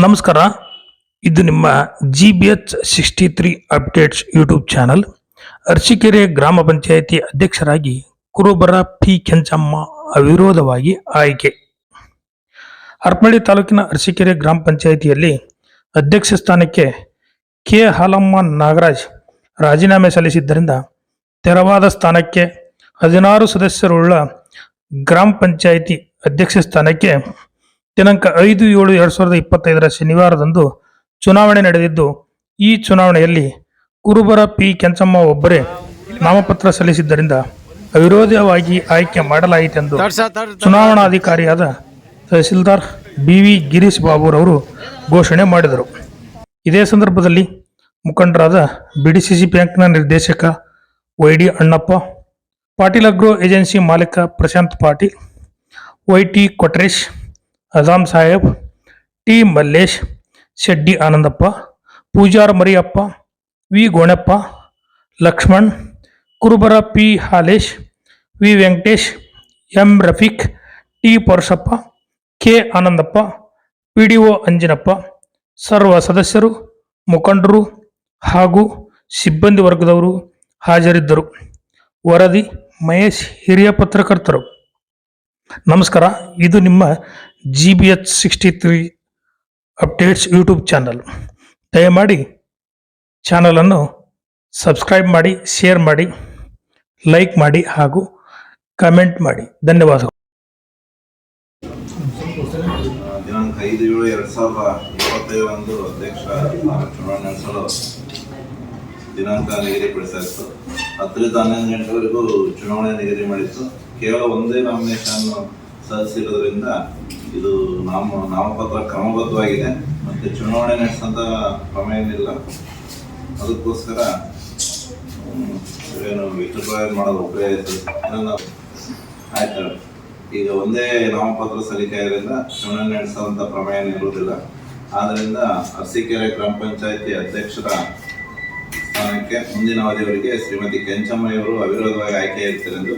ನಮಸ್ಕಾರ. ಇದು ನಿಮ್ಮ G B H sixty three updates YouTube channel Arasikere ಗ್ರಾಮ ಪಂಚಾಯಿತಿ ಅಧ್ಯಕ್ಷರಾಗಿ ಕುರುಬರ ಪಿ ಕೆಂಚಮ್ಮ ಅವಿರೋಧವಾಗಿ ಆಯ್ಕೆ. ಹರ್ಪಳ್ಳಿ ತಾಲೂಕಿನ ಅರಸೀಕೆರೆ ಗ್ರಾಮ ಪಂಚಾಯಿತಿಯಲ್ಲಿ ಅಧ್ಯಕ್ಷ ಸ್ಥಾನಕ್ಕೆ ಕೆ ಹಾಲಮ್ಮ ನಾಗರಾಜ್ ರಾಜೀನಾಮೆ ಸಲ್ಲಿಸಿದ್ದರಿಂದ ತೆರವಾದ ಸ್ಥಾನಕ್ಕೆ ಹದಿನಾರು ಸದಸ್ಯರುಳ್ಳ ಗ್ರಾಮ ಪಂಚಾಯಿತಿ ಅಧ್ಯಕ್ಷ ಸ್ಥಾನಕ್ಕೆ ದಿನಾಂಕ ಐದು ಏಳು ಎರಡ್ ಸಾವಿರದ ಇಪ್ಪತ್ತೈದರ ಶನಿವಾರದಂದು ಚುನಾವಣೆ ನಡೆದಿದ್ದು ಈ ಚುನಾವಣೆಯಲ್ಲಿ ಕುರುಬರ ಪಿ ಕೆಂಚಮ್ಮ ಒಬ್ಬರೇ ನಾಮಪತ್ರ ಸಲ್ಲಿಸಿದ್ದರಿಂದ ಅವಿರೋಧವಾಗಿ ಆಯ್ಕೆ ಮಾಡಲಾಯಿತೆಂದು ಚುನಾವಣಾಧಿಕಾರಿಯಾದ ತಹಸೀಲ್ದಾರ್ ಬಿ ವಿ ಗಿರೀಶ್ ಬಾಬುರವರು ಘೋಷಣೆ ಮಾಡಿದರು. ಇದೇ ಸಂದರ್ಭದಲ್ಲಿ ಮುಖಂಡರಾದ ಬಿಡಿಸಿಸಿ ಬ್ಯಾಂಕ್ನ ನಿರ್ದೇಶಕ Y D Annappa Patil agro agency ಮಾಲೀಕ Prashanth Patil Y T Kotresh Azam Saheb, T Mallesh, Sheddi Anandappa, Pujar Mariyappa, V Gonappa, Lakshman, Kurubara P Halesh, V Venkatesh, M Rafiq, T Parashappa, K Anandappa P D O Anjinappa, ಸರ್ವ ಸದಸ್ಯರು, ಮುಖಂಡರು ಹಾಗೂ ಸಿಬ್ಬಂದಿ ವರ್ಗದವರು ಹಾಜರಿದ್ದರು. ವರದಿ ಮಹೇಶ್ ಹಿರಿಯ ಪತ್ರಕರ್ತರು. ನಮಸ್ಕಾರ, ಇದು ನಿಮ್ಮ G B H sixty three updates YouTube channel ದಯಮಾಡಿ ಚಾನಲನ್ನು ಸಬ್ಸ್ಕ್ರೈಬ್ ಮಾಡಿ ಶೇರ್ ಮಾಡಿ ಲೈಕ್ ಮಾಡಿ ಹಾಗೂ ಕಮೆಂಟ್ ಮಾಡಿ. ಧನ್ಯವಾದಗಳು. ದಿನಾಂಕ ಐದು ಏಳು ಸಾವಿರದ ಚುನಾವಣೆ ದಿನಾಂಕ ನಿಗದಿಪಡಿಸಲಾಯಿತು ಹತ್ತರಿಂದ ಹನ್ನೊಂದು ಗಂಟೆವರೆಗೂ ಚುನಾವಣೆ ಕೇವಲ ಒಂದೇ ನಾಮಿನೇಷನ್ ಸಲ್ಲಿಸಿರೋದ್ರಿಂದ ಇದು ನಾಮ, ನಾಮಪತ್ರ ಕ್ರಮಬದ್ಧವಾಗಿದೆ. ಮತ್ತು ಚುನಾವಣೆ ನಡೆಸಂತ ಕ್ರಮ ಏನಿಲ್ಲ ಅದಕ್ಕೋಸ್ಕರ ಏನು ವಿಚಾರ ಮಾಡೋದು ಒಬ್ಬರೇ ಆಯ್ತು. ಈಗ ಒಂದೇ ನಾಮಪತ್ರ ಸಲ್ಲಿಕೆ ಆಗಿರೋದ್ರಿಂದ ಚುನಾವಣೆ ನಡೆಸುವಂತ ಪ್ರಮೇಯ ಇರುವುದಿಲ್ಲ. ಆದ್ದರಿಂದ ಅರಸೀಕೆರೆ ಗ್ರಾಮ ಪಂಚಾಯತಿ ಅಧ್ಯಕ್ಷರ ಸ್ಥಾನಕ್ಕೆ ಮುಂದಿನ ಅವಧಿಯವರಿಗೆ ಶ್ರೀಮತಿ ಕೆಂಚಮ್ಮಯ್ಯವರು ಅವಿರೋಧವಾಗಿ ಆಯ್ಕೆ ಇರ್ತಾರೆ ಎಂದು